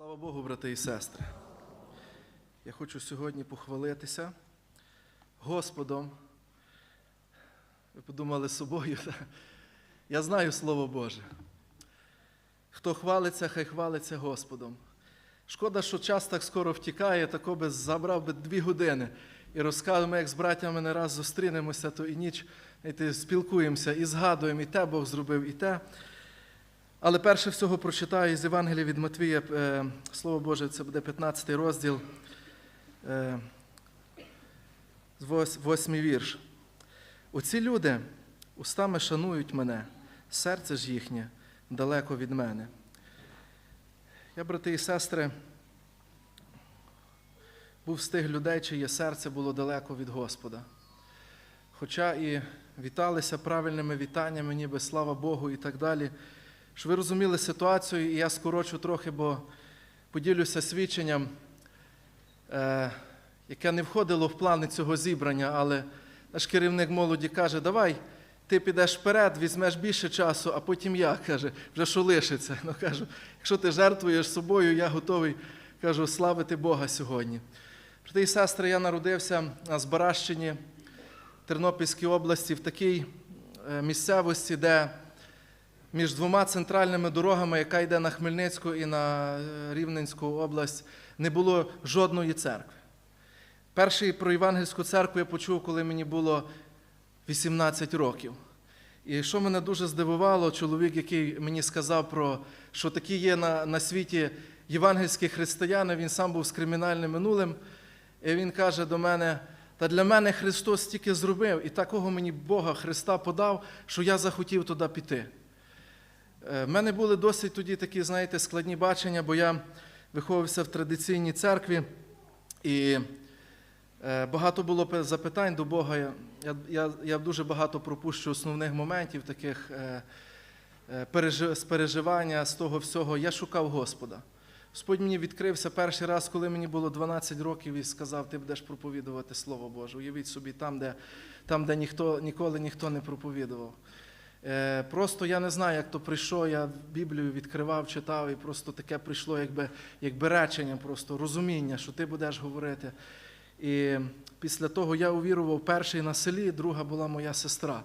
Слава Богу, брати і сестри. Я хочу сьогодні похвалитися Господом. Ви подумали собою. Я знаю Слово Боже. Хто хвалиться, хай хвалиться Господом. Шкода, що час так скоро втікає, тако би забрав би дві години і розказуємо, як з братями не раз зустрінемося, то і ніч знаєте, спілкуємося і згадуємо, і те Бог зробив, і те. Але перше всього прочитаю з Євангелія від Матвія, е, Слово Боже, це буде 15 розділ, е, вось- восьмий вірш. Оці люди устами шанують мене, серце ж їхнє далеко від мене. Я, брати і сестри, був з тих людей, чиє серце було далеко від Господа. Хоча і віталися правильними вітаннями, ніби слава Богу і так далі. Щоб ви розуміли ситуацію, і я скорочу трохи, бо поділюся свідченням, е, яке не входило в плани цього зібрання, але наш керівник молоді каже, давай ти підеш вперед, візьмеш більше часу, а потім я, каже, вже що лишиться. Ну, кажу, якщо ти жертвуєш собою, я готовий кажу, славити Бога сьогодні. Брати і сестри, я народився на Збаращині, Тернопільській області, в такій е, місцевості, де між двома центральними дорогами, яка йде на Хмельницьку і на е, Рівненську область, не було жодної церкви. Перший про Євангельську церкву я почув, коли мені було 18 років. І що мене дуже здивувало, чоловік, який мені сказав, про, що такі є на, на світі євангельські християни, він сам був з кримінальним минулим, і він каже до мене, та для мене Христос стільки зробив, і такого мені Бога Христа подав, що я захотів туди піти. Е, В мене були досить тоді такі, знаєте, складні бачення, бо я виховувався в традиційній церкві, і е, багато було запитань до Бога. Я, я, я, дуже багато пропущу основних моментів, таких е, переживання, з того всього. Я шукав Господа. Господь мені відкрився перший раз, коли мені було 12 років, і сказав, ти будеш проповідувати Слово Боже. Уявіть собі, там, де, там, де ніхто, ніколи ніхто не проповідував. Е, Просто я не знаю, як то прийшло. Я Біблію відкривав, читав, і просто таке прийшло, якби, якби речення, просто розуміння, що ти будеш говорити. І після того я увірував перший на селі, друга була моя сестра.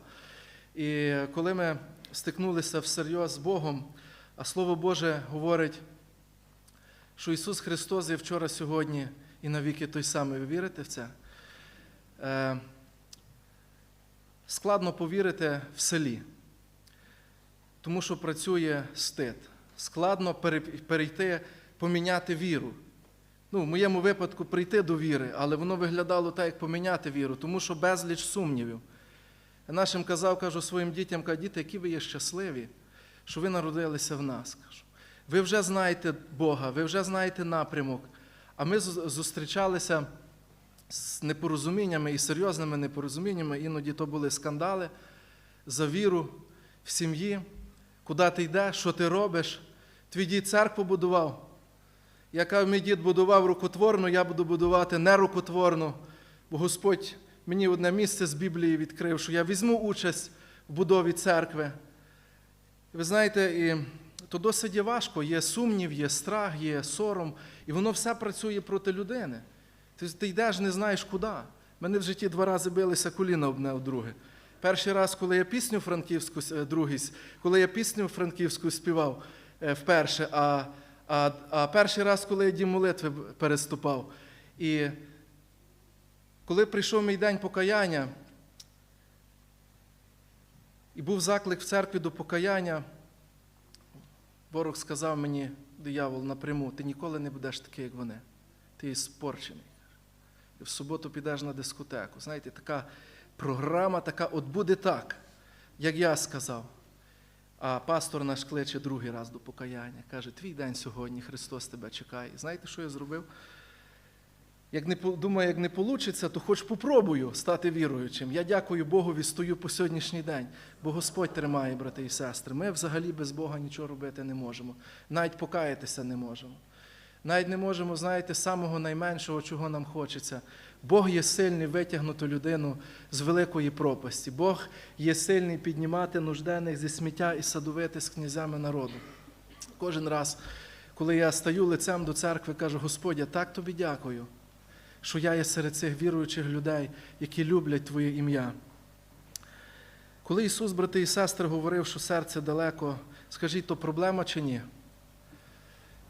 І коли ми стикнулися всерйоз з Богом, а Слово Боже говорить, що Ісус Христос є вчора, сьогодні і навіки той самий. Ви вірите в це? Е, Складно повірити в селі, тому що працює стид. Складно перейти, поміняти віру. Ну, в моєму випадку прийти до віри, але воно виглядало так, як поміняти віру, тому що безліч сумнівів. Я нашим казав, кажу своїм дітям, кажу, діти, які ви є щасливі, що ви народилися в нас. Кажу. Ви вже знаєте Бога, ви вже знаєте напрямок. А ми зустрічалися з непорозуміннями і серйозними непорозуміннями. Іноді то були скандали за віру в сім'ї, куди ти йдеш, що ти робиш. Твій дід церкву будував. Я кажу, мій дід будував рукотворну, я буду будувати нерукотворну, бо Господь мені одне місце з Біблії відкрив, що я візьму участь в будові церкви. Ви знаєте, і то досить важко, є сумнів, є страх, є сором, і воно все працює проти людини. Ти, йдеш, не знаєш куди. Мене в житті два рази билися коліна одне у друге. Перший раз, коли я пісню франківську, е, другий, коли я пісню франківську співав е, вперше, а, а, а перший раз, коли я дім молитви переступав. І коли прийшов мій день покаяння, і був заклик в церкві до покаяння, ворог сказав мені, диявол, напряму, ти ніколи не будеш такий, як вони. Ти спорчений. І в суботу підеш на дискотеку. Знаєте, така програма, така, от буде так, як я сказав. А пастор наш кличе другий раз до покаяння. Каже, твій день сьогодні, Христос тебе чекає. Знаєте, що я зробив? Як не думаю, як не вийде, то хоч попробую стати віруючим. Я дякую Богові, стою по сьогоднішній день, бо Господь тримає, брати і сестри. Ми взагалі без Бога нічого робити не можемо. Навіть покаятися не можемо. Навіть не можемо, знаєте, самого найменшого, чого нам хочеться. Бог є сильний витягнути людину з великої пропасті. Бог є сильний піднімати нужденних зі сміття і садовити з князями народу. Кожен раз, коли я стаю лицем до церкви, кажу, Господь, я так тобі дякую, що я є серед цих віруючих людей, які люблять Твоє ім'я. Коли Ісус, брати і сестри, говорив, що серце далеко, скажіть, то проблема чи ні?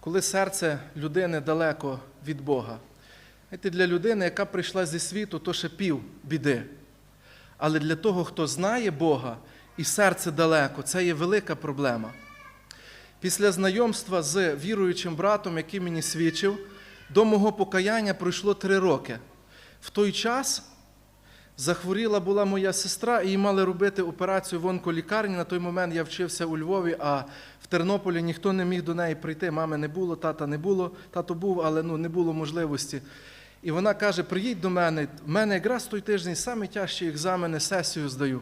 Коли серце людини далеко від Бога. Знаєте, для людини, яка прийшла зі світу, то ще пів біди. Але для того, хто знає Бога і серце далеко, це є велика проблема. Після знайомства з віруючим братом, який мені свідчив, до мого покаяння пройшло три роки. В той час захворіла була моя сестра, і їй мали робити операцію в онколікарні. На той момент я вчився у Львові, а в Тернополі ніхто не міг до неї прийти. Мами не було, тата не було, тато був, але ну, не було можливості. І вона каже: приїдь до мене. В мене якраз той тиждень самі тяжчі екзамени, сесію здаю.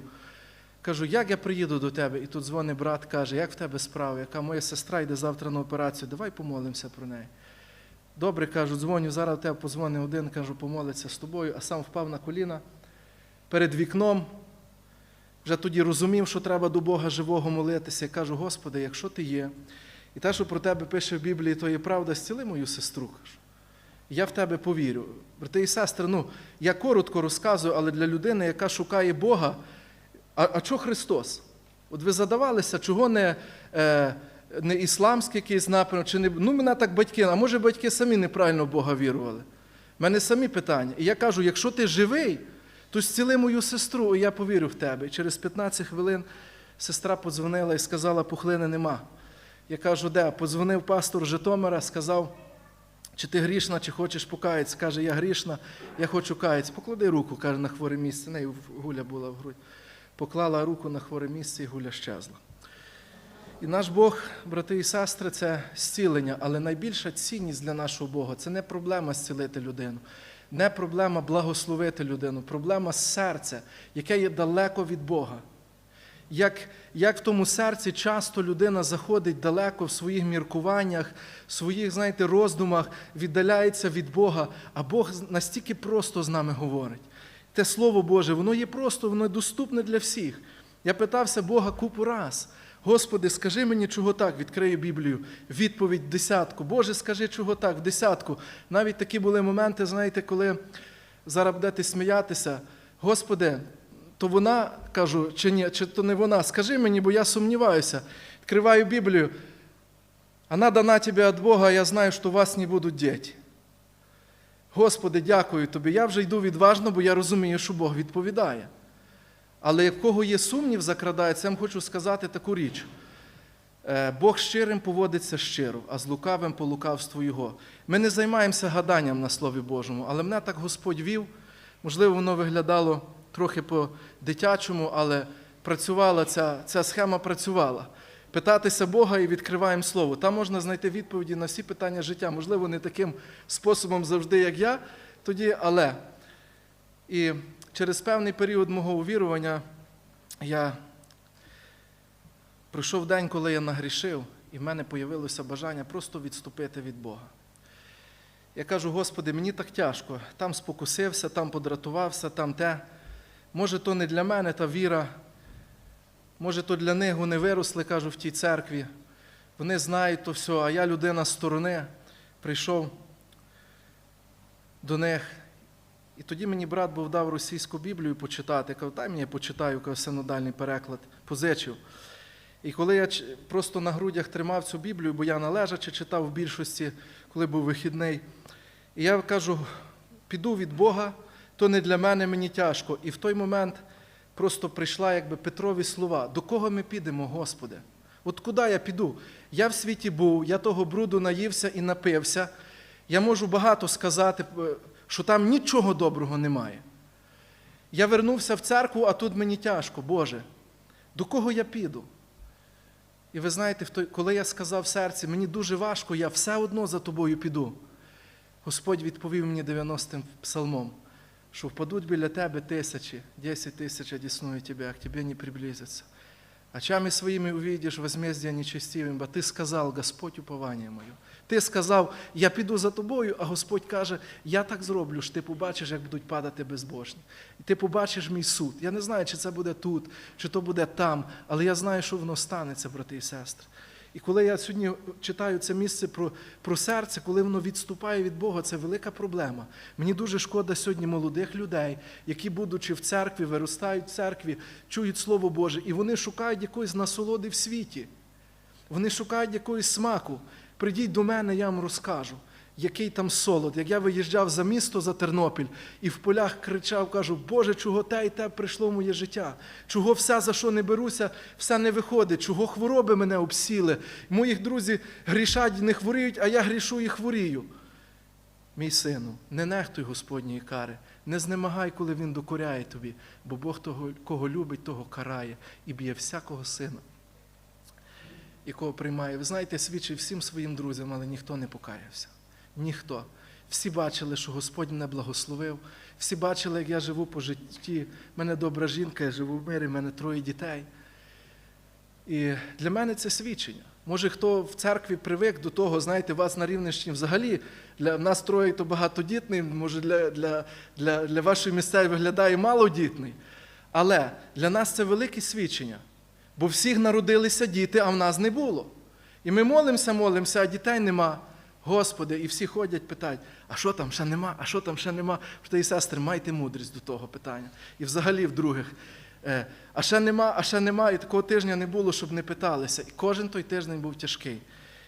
Кажу, як я приїду до тебе? І тут дзвонить брат, каже, як в тебе справа? Яка моя сестра йде завтра на операцію, давай помолимося про неї. Добре, кажу, дзвоню, зараз в тебе позвонив один, кажу, помолиться з тобою, а сам впав на коліна перед вікном. Вже тоді розумів, що треба до Бога живого молитися. Я кажу, Господи, якщо ти є, і те, що про тебе пише в Біблії, то є правда, зціли мою сестру. кажу. Я в тебе повірю. Брати і сестри, ну, я коротко розказую, але для людини, яка шукає Бога, а, а чого Христос? От ви задавалися, чого не, е, не ісламський якийсь напрямок, чи не. Ну, мене так батьки, а може батьки самі неправильно в Бога вірували. У мене самі питання. І я кажу, якщо ти живий, то зціли мою сестру, і я повірю в тебе. І через 15 хвилин сестра подзвонила і сказала, пухлини нема. Я кажу, де? Подзвонив пастор Житомира, сказав, чи ти грішна, чи хочеш покаятися. Каже, я грішна, я хочу каятися. Поклади руку, каже, на хворе місце. Неї гуля була в грудь. Поклала руку на хворе місце і гуля щезла. І наш Бог, брати і сестри, це зцілення, але найбільша цінність для нашого Бога це не проблема зцілити людину, не проблема благословити людину, проблема серця, яке є далеко від Бога. Як, як в тому серці часто людина заходить далеко в своїх міркуваннях, в своїх, знаєте, роздумах, віддаляється від Бога, а Бог настільки просто з нами говорить. Те Слово Боже, воно є просто, воно доступне для всіх. Я питався Бога купу раз. Господи, скажи мені, чого так, відкрию Біблію. Відповідь десятку. Боже, скажи, чого так, в десятку. Навіть такі були моменти, знаєте, коли зараз будете сміятися. Господи, то вона, кажу, чи ні, чи то не вона, скажи мені, бо я сумніваюся. Відкриваю Біблію. Она дана тебе від Бога, я знаю, що у вас не будуть діти. Господи, дякую тобі. Я вже йду відважно, бо я розумію, що Бог відповідає. Але в кого є сумнів, закрадається, я вам хочу сказати таку річ. Е, Бог щирим поводиться щиро, а з лукавим по лукавству Його. Ми не займаємося гаданням на Слові Божому, але мене так Господь вів. Можливо, воно виглядало трохи по-дитячому, але працювала ця, ця схема працювала. Питатися Бога і відкриваємо Слово. Там можна знайти відповіді на всі питання життя. Можливо, не таким способом завжди, як я тоді, але. І через певний період мого увірування я пройшов день, коли я нагрішив, і в мене появилося бажання просто відступити від Бога. Я кажу, Господи, мені так тяжко. Там спокусився, там подратувався, там те. Може, то не для мене та віра. Може, то для них вони виросли, кажу, в тій церкві. Вони знають то все, а я людина з сторони, прийшов до них. І тоді мені брат був дав російську Біблію почитати. Кажу, дай мені я почитаю, кажу, синодальний переклад, позичив. І коли я просто на грудях тримав цю Біблію, бо я належачи читав в більшості, коли був вихідний, і я кажу, піду від Бога, то не для мене мені тяжко. І в той момент просто прийшла якби Петрові слова: до кого ми підемо, Господи? От куди я піду? Я в світі був, я того бруду наївся і напився. Я можу багато сказати, е, що там нічого доброго немає. Я вернувся в церкву, а тут мені тяжко, Боже. До кого я піду? І ви знаєте, коли я сказав в серці, мені дуже важко, я все одно за тобою піду. Господь відповів мені 90-м псалмом, що впадуть біля тебе тисячі, 10 тисяч одесную тебе, а к тебе не приблизятся. Очами своими увидишь возмездие нечестивым, бо ти сказав, Господь уповання моє. Ти сказав, я піду за тобою, а Господь каже, я так зроблю, що ти побачиш, як будуть падати безбожні. І ти побачиш мій суд. Я не знаю, чи це буде тут, чи то буде там, але я знаю, що воно станеться, брати і сестри. І коли я сьогодні читаю це місце про, про серце, коли воно відступає від Бога, це велика проблема. Мені дуже шкода сьогодні молодих людей, які, будучи в церкві, виростають в церкві, чують Слово Боже, і вони шукають якоїсь насолоди в світі. Вони шукають якогось смаку. Прийдіть до мене, я вам розкажу, який там солод. Як я виїжджав за місто, за Тернопіль, і в полях кричав, кажу, Боже, чого те і те прийшло в моє життя? Чого все, за що не беруся, все не виходить, чого хвороби мене обсіли. Моїх друзі грішать, не хворіють, а я грішу і хворію. Мій сину, не нехтуй Господньої кари, не знемагай, коли Він докоряє тобі, бо Бог того, кого любить, того карає і б'є всякого сина якого приймає. Ви знаєте, свідчив всім своїм друзям, але ніхто не покаявся. Ніхто. Всі бачили, що Господь мене благословив. Всі бачили, як я живу по житті. В мене добра жінка, я живу в мирі, в мене троє дітей. І для мене це свідчення. Може, хто в церкві привик до того, знаєте, вас на Рівненщині взагалі для нас троє то багатодітний, може для, для, для, для вашої місцевої виглядає малодітний. Але для нас це велике свідчення. Бо всіх народилися діти, а в нас не було. І ми молимося, молимося, а дітей нема. Господи, і всі ходять, питають, а що там ще нема, а що там ще нема? Брати і сестри, майте мудрість до того питання. І взагалі в других. е, А ще нема, а ще нема, і такого тижня не було, щоб не питалися. І кожен той тиждень був тяжкий.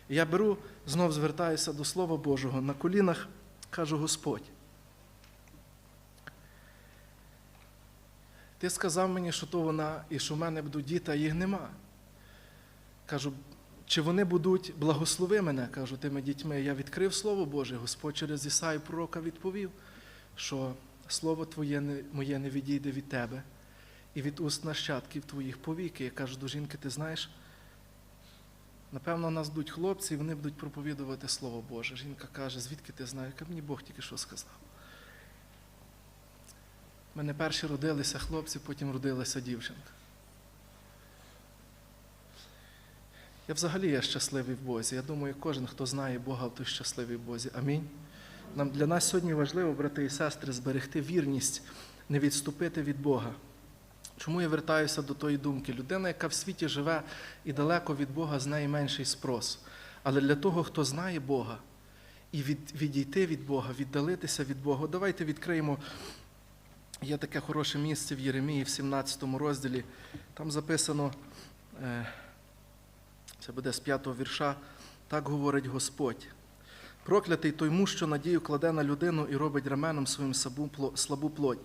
І я беру, знов звертаюся до Слова Божого. На колінах кажу Господь. Ти сказав мені, що то вона і що в мене будуть діти, а їх нема. Кажу, чи вони будуть благослови мене, кажу, тими дітьми. Я відкрив Слово Боже, Господь через Ісаю пророка відповів, що Слово Твоє моє не відійде від тебе і від уст нащадків твоїх повіки. Я кажу до жінки, ти знаєш, напевно, нас будуть хлопці, і вони будуть проповідувати Слово Боже. Жінка каже, звідки ти знаєш? Мені Бог тільки що сказав. У мене перші родилися хлопці, потім родилася дівчинка. Я взагалі є щасливий в Бозі. Я думаю, кожен, хто знає Бога, той щасливий в Бозі. Амінь. Нам для нас сьогодні важливо, брати і сестри, зберегти вірність, не відступити від Бога. Чому я вертаюся до тої думки? Людина, яка в світі живе і далеко від Бога, з неї менший спрос. Але для того, хто знає Бога, і від, відійти від Бога, віддалитися від Бога, давайте відкриємо Є таке хороше місце в Єремії, в 17 розділі. Там записано, е, це буде з 5 вірша, так говорить Господь. Проклятий той муж, що надію кладе на людину і робить раменом своїм слабу плоть.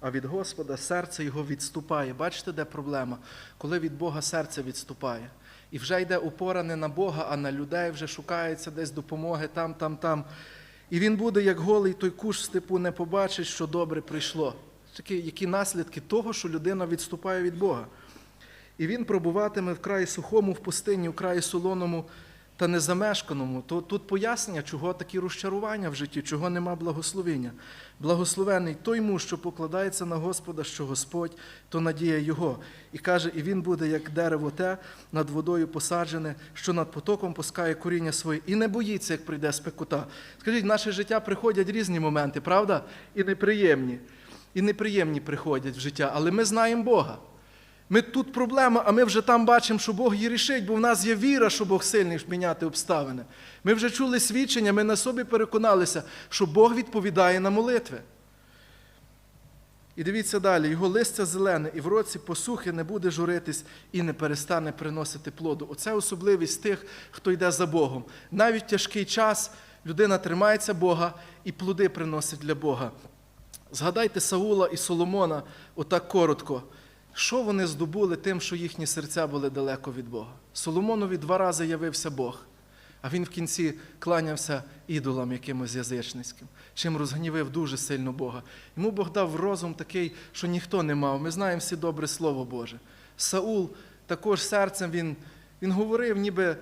А від Господа серце його відступає. Бачите, де проблема? Коли від Бога серце відступає. І вже йде упора не на Бога, а на людей, вже шукається десь допомоги там, там, там. І він буде, як голий той куш степу, не побачить, що добре прийшло. Такі, які наслідки того, що людина відступає від Бога. І він пробуватиме в краї сухому, в пустині, в краї солоному та незамешканому. То тут пояснення, чого такі розчарування в житті, чого нема благословення. Благословений той муж, що покладається на Господа, що Господь, то надія Його. І каже, і він буде, як дерево те, над водою посаджене, що над потоком пускає коріння своє, і не боїться, як прийде спекота. Скажіть, в наше життя приходять різні моменти, правда? І неприємні. І неприємні приходять в життя, але ми знаємо Бога. Ми тут проблема, а ми вже там бачимо, що Бог її рішить, бо в нас є віра, що Бог сильний міняти обставини. Ми вже чули свідчення, ми на собі переконалися, що Бог відповідає на молитви. І дивіться далі, його листя зелене, і в році посухи не буде журитись і не перестане приносити плоду. Оце особливість тих, хто йде за Богом. Навіть тяжкий час людина тримається Бога і плоди приносить для Бога. Згадайте Саула і Соломона отак коротко. Що вони здобули тим, що їхні серця були далеко від Бога? Соломонові два рази явився Бог, а він в кінці кланявся ідолам якимось язичницьким, чим розгнівив дуже сильно Бога. Йому Бог дав розум такий, що ніхто не мав. Ми знаємо всі добре Слово Боже. Саул також серцем він, він говорив, ніби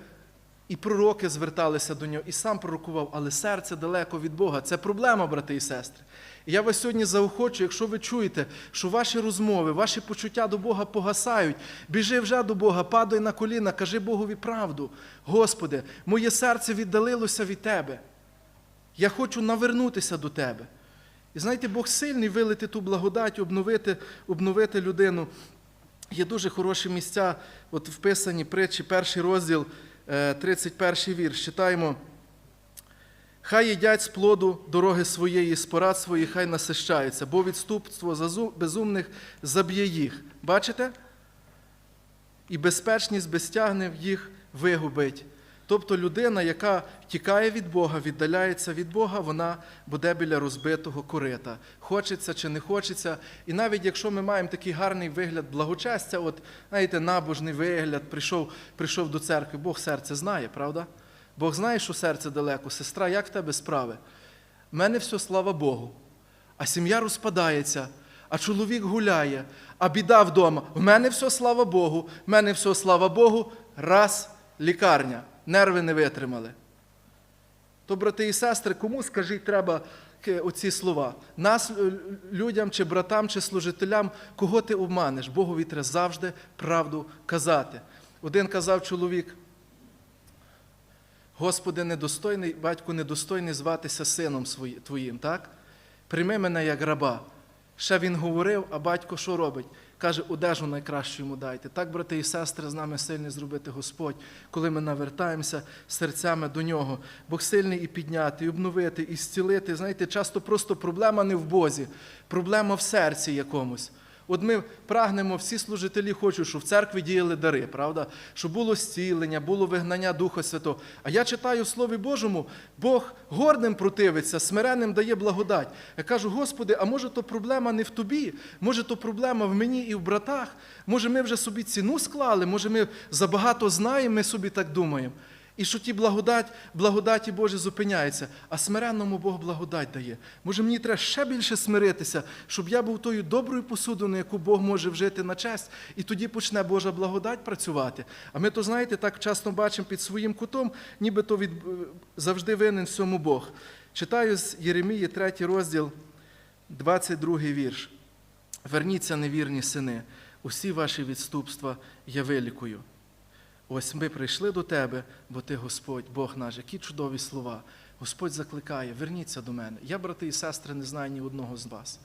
і пророки зверталися до нього, і сам пророкував, але серце далеко від Бога. Це проблема, брати і сестри. І я вас сьогодні заохочу, якщо ви чуєте, що ваші розмови, ваші почуття до Бога погасають, біжи вже до Бога, падай на коліна, кажи Богові правду. Господи, моє серце віддалилося від Тебе. Я хочу навернутися до Тебе. І знаєте, Бог сильний вилити ту благодать, обновити, обновити людину. Є дуже хороші місця, от вписані притчі, перший розділ, 31 вірш. Читаємо. Хай їдять з плоду дороги своєї, з порад своїх, хай насищаються, бо відступство безумних заб'є їх. Бачите? І безпечність безтягнив їх вигубить. Тобто людина, яка втікає від Бога, віддаляється від Бога, вона буде біля розбитого корита. Хочеться чи не хочеться. І навіть якщо ми маємо такий гарний вигляд благочестя, от, знаєте, набожний вигляд, прийшов, прийшов до церкви, Бог серце знає, правда? Бог знає, що серце далеко. Сестра, як в тебе справи? У мене все, слава Богу. А сім'я розпадається, а чоловік гуляє, а біда вдома. В мене все, слава Богу, в мене все, слава Богу, раз лікарня, нерви не витримали. То, брати і сестри, кому скажіть, треба оці слова? Нас, е, людям, чи братам, чи служителям, кого ти обманеш? Богові треба завжди правду казати. Один казав чоловік, Господи, недостойний, батько недостойний зватися сином твоїм, так? Прийми мене як раба. Ще він говорив, а батько що робить? Каже, одежу найкращу йому дайте. Так, брати і сестри, з нами сильний зробити Господь, коли ми навертаємося серцями до нього. Бог сильний і підняти, і обновити, і зцілити. Знаєте, часто просто проблема не в Бозі, проблема в серці якомусь. От ми прагнемо, всі служителі хочуть, щоб в церкві діяли дари, правда? Щоб було зцілення, було вигнання Духа Святого. А я читаю в Слові Божому, Бог гордим противиться, смиренним дає благодать. Я кажу, Господи, а може то проблема не в тобі, може то проблема в мені і в братах, може ми вже собі ціну склали, може ми забагато знаємо, ми собі так думаємо. І що ті благодать, благодаті Божі зупиняються, а смиренному Бог благодать дає. Може, мені треба ще більше смиритися, щоб я був тою доброю посудиною, яку Бог може вжити на честь, і тоді почне Божа благодать працювати. А ми то, знаєте, так часто бачимо під своїм кутом, ніби то від... завжди винен всьому Бог. Читаю з Єремії, 3 розділ, 22 вірш. Верніться, невірні сини, усі ваші відступства я вилікую. Ось ми прийшли до тебе, бо ти Господь, Бог наш, які чудові слова. Господь закликає, верніться до мене. Я, брати і сестри, не знаю ні одного з вас.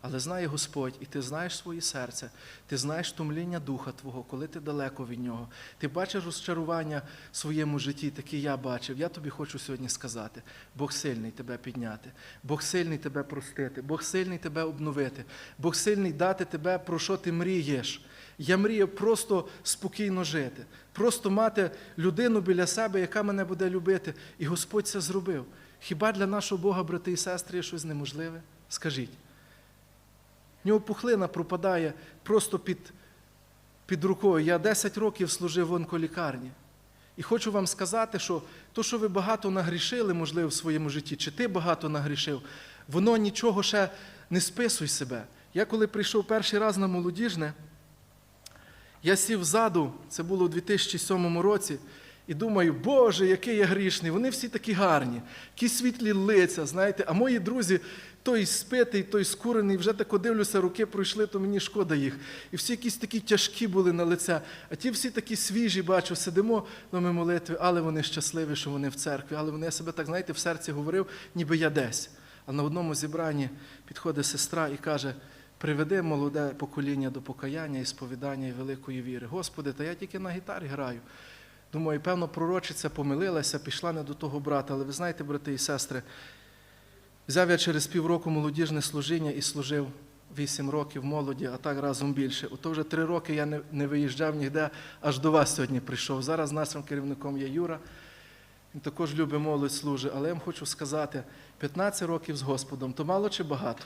Але знає Господь, і ти знаєш своє серце, ти знаєш томління духа Твого, коли ти далеко від нього. Ти бачиш розчарування в своєму житті, таке я бачив. Я тобі хочу сьогодні сказати: Бог сильний тебе підняти, Бог сильний тебе простити, Бог сильний тебе обновити, Бог сильний дати тебе, про що ти мрієш. Я мрію просто спокійно жити, просто мати людину біля себе, яка мене буде любити. І Господь це зробив. Хіба для нашого Бога, брати і сестри, щось неможливе? Скажіть. В нього пухлина пропадає просто під, під рукою. Я 10 років служив в онколікарні. І хочу вам сказати, що то, що ви багато нагрішили, можливо, в своєму житті, чи ти багато нагрішив, воно нічого ще не списуй себе. Я коли прийшов перший раз на молодіжне, я сів ззаду, це було у 2007 році, і думаю, Боже, який я грішний, вони всі такі гарні, які світлі лиця, знаєте, а мої друзі, той спитий, той скурений, вже тако дивлюся, руки пройшли, то мені шкода їх. І всі якісь такі тяжкі були на лице, а ті всі такі свіжі, бачу, сидимо на ми молитві, але вони щасливі, що вони в церкві, але вони я себе так, знаєте, в серці говорив, ніби я десь. А на одному зібранні підходить сестра і каже, Приведи молоде покоління до покаяння і сповідання і великої віри. Господи, та я тільки на гітарі граю. Думаю, певно, пророчиця помилилася, пішла не до того брата. Але ви знаєте, брати і сестри, взяв я через півроку молодіжне служіння і служив вісім років молоді, а так разом більше. Ото вже три роки я не, не виїжджав ніде, аж до вас сьогодні прийшов. Зараз нашим керівником є Юра. Він також любить молодь служить, але я вам хочу сказати: 15 років з Господом, то мало чи багато?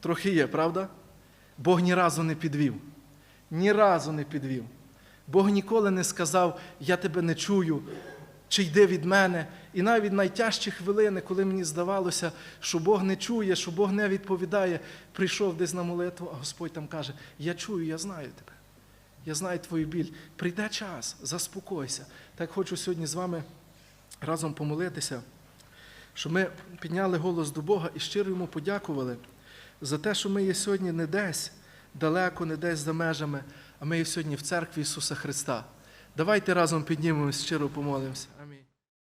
Трохи є, правда? Бог ні разу не підвів. Ні разу не підвів. Бог ніколи не сказав, я тебе не чую, чи йди від мене. І навіть найтяжчі хвилини, коли мені здавалося, що Бог не чує, що Бог не відповідає, прийшов десь на молитву, а Господь там каже: Я чую, я знаю тебе. Я знаю твою біль. Прийде час, заспокойся. Так хочу сьогодні з вами разом помолитися, щоб ми підняли голос до Бога і щиро йому подякували за те, що ми є сьогодні не десь далеко, не десь за межами, а ми є сьогодні в церкві Ісуса Христа. Давайте разом піднімемось, щиро помолимося.